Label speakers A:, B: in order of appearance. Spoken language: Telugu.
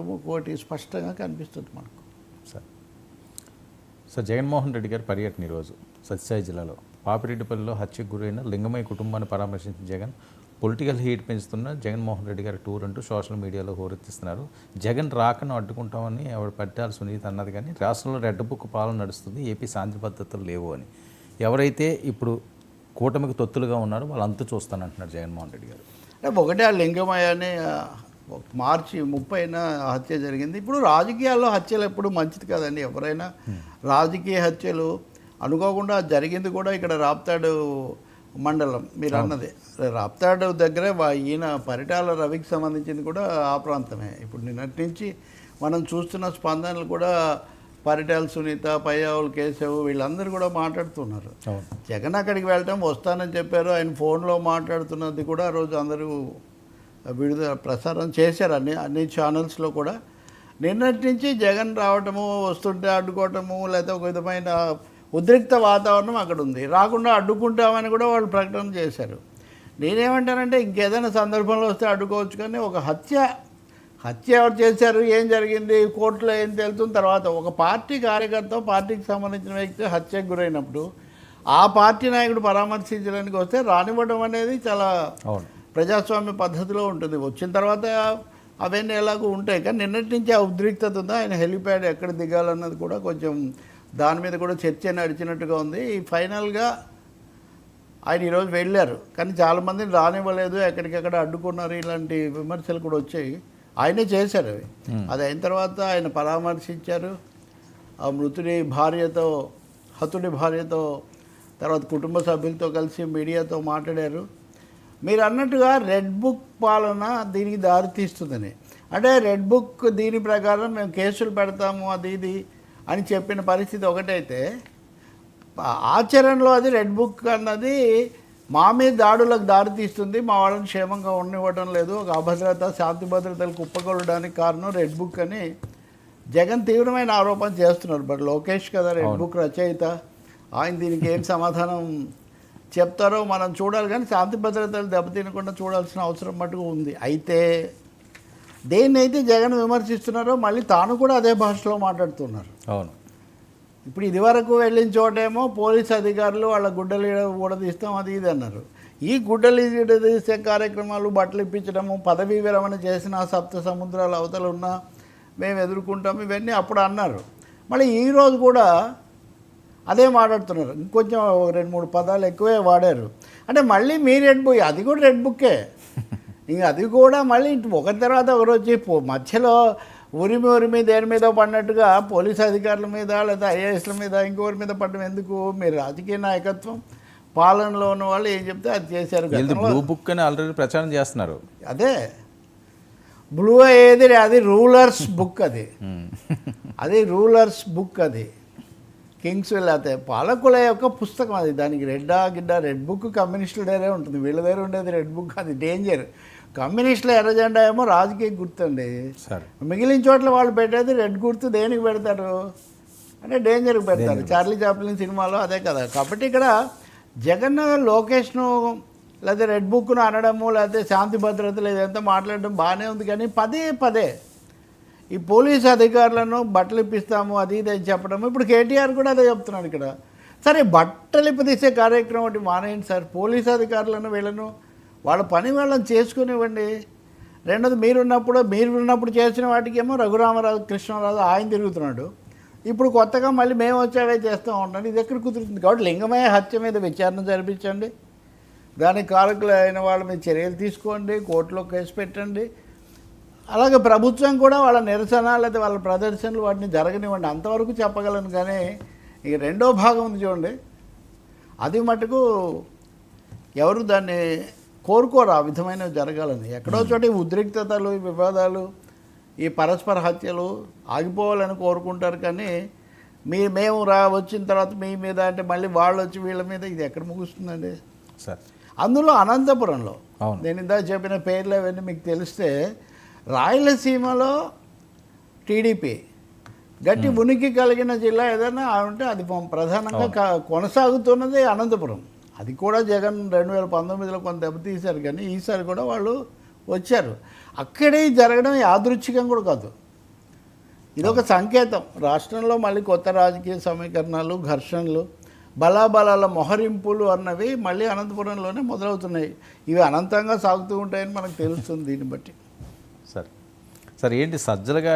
A: ఒకటి స్పష్టంగా కనిపిస్తుంది మనకు.
B: సార్. సో జగన్మోహన్ రెడ్డి గారి పర్యటన ఈరోజు సత్యసాయి జిల్లాలో. పాపిరెడ్డిపల్లిలో హత్యకు గురైన లింగమయ్య కుటుంబాన్ని పరామర్శించిన జగన్ పొలిటికల్ హీట్ పెంచుతున్న జగన్మోహన్ రెడ్డి గారి టూర్ అంటూ సోషల్ మీడియాలో హోరెత్తిస్తున్నారు. జగన్ రాకను అడ్డుకుంటామని ఎవరు పట్టాలి సునీత అన్నది కానీ రాష్ట్రంలో రెడ్ బుక్ పాలన నడుస్తుంది ఏపీ శాంతి భద్రతలు లేవు అని. ఎవరైతే ఇప్పుడు కూటమికి తొత్తులుగా ఉన్నారో వాళ్ళంతా చూస్తానంటున్నారు జగన్మోహన్ రెడ్డి గారు.
A: ఒకటే ఆ లింగమయ్య అని మార్చి ముప్పైన హత్య జరిగింది. ఇప్పుడు రాజకీయాల్లో హత్యలు ఎప్పుడు మంచిది కదండి. ఎవరైనా రాజకీయ హత్యలు అనుకోకుండా జరిగింది కూడా ఇక్కడ రాప్తాడు మండలం. మీరు అన్నది. రాప్తాడు దగ్గరే ఈయన పరిటాల రవికి సంబంధించింది కూడా ఆ ప్రాంతమే. ఇప్పుడు నిన్నటి నుంచి మనం చూస్తున్న స్పందనలు కూడా పరిటాల సునీత పయ్యావులు కేశవ్ వీళ్ళందరూ కూడా మాట్లాడుతున్నారు. జగన్ అక్కడికి వెళ్ళటం వస్తానని చెప్పారు. ఆయన ఫోన్లో మాట్లాడుతున్నది కూడా ఆ రోజు అందరూ విడుదల ప్రసారం చేశారు అన్ని అన్ని ఛానల్స్లో కూడా. నిన్నటి నుంచి జగన్ రావటము వస్తుంటే అడ్డుకోవటము లేకపోతే ఒక విధమైన ఉద్రిక్త వాతావరణం అక్కడ ఉంది. రాకుండా అడ్డుకుంటామని కూడా వాళ్ళు ప్రకటన చేశారు. నేనేమంటానంటే ఇంకేదైనా సందర్భంలో వస్తే అడ్డుకోవచ్చు కానీ ఒక హత్య హత్య ఎవరు చేశారు ఏం జరిగింది కోర్టులో ఏం తెలుతుంది తర్వాత ఒక పార్టీ కార్యకర్త పార్టీకి సంబంధించిన వ్యక్తి హత్యకు గురైనప్పుడు ఆ పార్టీ నాయకుడు పరామర్శించడానికి వస్తే రానివ్వడం అనేది చాలా ప్రజాస్వామ్య పద్ధతిలో ఉంటుంది. వచ్చిన తర్వాత అవన్నీ ఎలాగో ఉంటాయి. కానీ నిన్నటి నుంచి ఆ ఉద్రిక్తత ఉందా? ఆయన హెలిప్యాడ్ ఎక్కడ దిగాలన్నది కూడా కొంచెం దాని మీద కూడా చర్చ నడిచినట్టుగా ఉంది. ఈ ఫైనల్గా ఆయన ఈరోజు వెళ్ళారు. కానీ చాలామందిని రానివ్వలేదు. ఎక్కడికెక్కడ అడ్డుకున్నారు. ఇలాంటి విమర్శలు కూడా వచ్చాయి. ఆయనే చేశారు అవి. అది అయిన తర్వాత ఆయన పరామర్శించారు. ఆ మృతుడి భార్యతో హతుడి భార్యతో తర్వాత కుటుంబ సభ్యులతో కలిసి మీడియాతో మాట్లాడారు. మీరు అన్నట్టుగా రెడ్ బుక్ పాలన దీనికి దారితీస్తుందని అంటే రెడ్ బుక్ దీని ప్రకారం మేము కేసులు పెడతాము అది ఇది అని చెప్పిన పరిస్థితి ఒకటైతే ఆచరణలో అది రెడ్ బుక్ అన్నది మా మీద దాడులకు దారితీస్తుంది మా వాళ్ళని క్షేమంగా ఉండనివ్వడం లేదు ఒక అభద్రత శాంతి భద్రతలు కుప్పకొల్లడానికి కారణం రెడ్ బుక్ అని జగన్ తీవ్రమైన ఆరోపణ చేస్తున్నారు. బట్ లోకేష్ కదా రెడ్ బుక్ రచయిత ఆయన దీనికి ఏం సమాధానం చెప్తారో మనం చూడాలి కానీ శాంతి భద్రతలు దెబ్బతినకుండా చూడాల్సిన అవసరం మటుకు ఉంది. అయితే దేన్ని అయితే జగన్ విమర్శిస్తున్నారో మళ్ళీ తాను కూడా అదే భాషలో మాట్లాడుతున్నారు.
B: అవును.
A: ఇప్పుడు ఇదివరకు వెళ్ళిన చోటేమో పోలీస్ అధికారులు వాళ్ళ గుడ్డలు ఊడదీస్తాం అది ఇది అన్నారు. ఈ గుడ్డలు తీసే కార్యక్రమాలు బట్టలు ఇప్పించడము పదవీ విరమణ చేసిన సప్త సముద్రాల అవతల ఉన్న మేము ఎదుర్కొంటాం ఇవన్నీ అప్పుడు అన్నారు. మళ్ళీ ఈరోజు కూడా అదే మాట్లాడుతున్నారు. ఇంకొంచెం ఒక రెండు మూడు పదాలు ఎక్కువే వాడారు. అంటే మళ్ళీ మీ రెడ్ బుక్ అది కూడా రెడ్ బుక్కే ఇంక అది కూడా మళ్ళీ ఒకరి తర్వాత ఒకరు వచ్చి పో- మధ్యలో ఉరిమి ఉరిమి దేని మీద పడినట్టుగా పోలీస్ అధికారుల మీద లేదా ఐఏఎస్ల మీద ఇంకొకరి మీద పడడం ఎందుకు? మీరు రాజకీయ నాయకత్వం పాలనలో ఉన్న వాళ్ళు ఏం చెప్తే అది చేశారు.
B: బ్లూ బుక్ అని ఆల్రెడీ ప్రచారం చేస్తున్నారు.
A: అదే. బ్లూ ఏది అది రూలర్స్ బుక్ అది. అది రూలర్స్ బుక్ అది. కింగ్స్ లేకపోతే పాలకుల యొక్క పుస్తకం అది. దానికి రెడ్డా గిడ్డా రెడ్ బుక్ కమ్యూనిస్టుల దగ్గరే ఉంటుంది. వీళ్ళ దగ్గర ఉండేది రెడ్ బుక్ అది డేంజర్. కమ్యూనిస్టుల ఎర్ర జెండా ఏమో రాజకీయ గుర్తండి.
B: సరే.
A: మిగిలిన చోట్ల వాళ్ళు పెట్టేది రెడ్ గుర్తు దేనికి పెడతారు? అంటే డేంజర్కి పెడతారు. చార్లీ చాప్లిన్ సినిమాలో అదే కదా. కాబట్టి ఇక్కడ జగన్ లోకేష్ను లేదా రెడ్ బుక్ను అనడము లేకపోతే శాంతి భద్రతలు ఇదంతా మాట్లాడడం బాగానే ఉంది. కానీ పదే పదే ఈ పోలీస్ అధికారులను బట్టలు ఇప్పిస్తాము అది ఇది అని చెప్పడం ఇప్పుడు కేటీఆర్ కూడా అదే చెప్తున్నాడు ఇక్కడ. సరే బట్టలు ఇప్పదీసే కార్యక్రమం ఒకటి మానేయండి సార్. పోలీస్ అధికారులను వీళ్ళను వాళ్ళ పని వాళ్ళని చేసుకునివ్వండి. రెండోది మీరున్నప్పుడు మీరు ఉన్నప్పుడు చేసిన వాటికేమో రఘురామరాజు కృష్ణరాజు ఆయన తిరుగుతున్నాడు. ఇప్పుడు కొత్తగా మళ్ళీ మేము వచ్చావే చేస్తూ ఉంటాను ఇది ఎక్కడ కుదురుతుంది? కాబట్టి లింగమయ్య హత్య మీద విచారణ జరిపించండి. దానికి కారకులు అయిన వాళ్ళ మీద చర్యలు తీసుకోండి. కోర్టులో కేసు పెట్టండి. అలాగే ప్రభుత్వం కూడా వాళ్ళ నిరసన లేదా వాళ్ళ ప్రదర్శనలు వాటిని జరగనివ్వండి. అంతవరకు చెప్పగలను కానీ ఇక రెండో భాగం ఉంది చూడండి. అది మటుకు ఎవరు దాన్ని కోరుకోరు ఆ విధమైనవి జరగాలని. ఎక్కడో చోట ఈ ఉద్రిక్తతలు ఈ వివాదాలు ఈ పరస్పర హత్యలు ఆగిపోవాలని కోరుకుంటారు కానీ మీ మేము రా వచ్చిన తర్వాత మీ మీద అంటే మళ్ళీ వాళ్ళు వచ్చి వీళ్ళ మీద ఇది ఎక్కడ ముగుస్తుందండి?
B: సార్.
A: అందులో అనంతపురంలో. నేను ఇందాక చెప్పిన పేర్లు అవన్నీ మీకు తెలిస్తే రాయలసీమలో టీడీపీ గట్టి ఉనికి కలిగిన జిల్లా ఏదైనా ఉంటే అది ప్రధానంగా కొనసాగుతున్నది అనంతపురం. అది కూడా జగన్ రెండు వేల పంతొమ్మిదిలో కొంత దెబ్బతీశారు కానీ ఈసారి కూడా వాళ్ళు వచ్చారు. అక్కడే జరగడం యాదృచ్ఛికం కూడా కాదు. ఇదొక సంకేతం. రాష్ట్రంలో మళ్ళీ కొత్త రాజకీయ సమీకరణాలు ఘర్షణలు బలాబలాల మొహరింపులు అన్నవి మళ్ళీ అనంతపురంలోనే మొదలవుతున్నాయి. ఇవి అనంతంగా సాగుతూ ఉంటాయని మనకు తెలుస్తుంది దీన్ని బట్టి.
B: సరే. సార్ ఏంటి సజ్జలుగా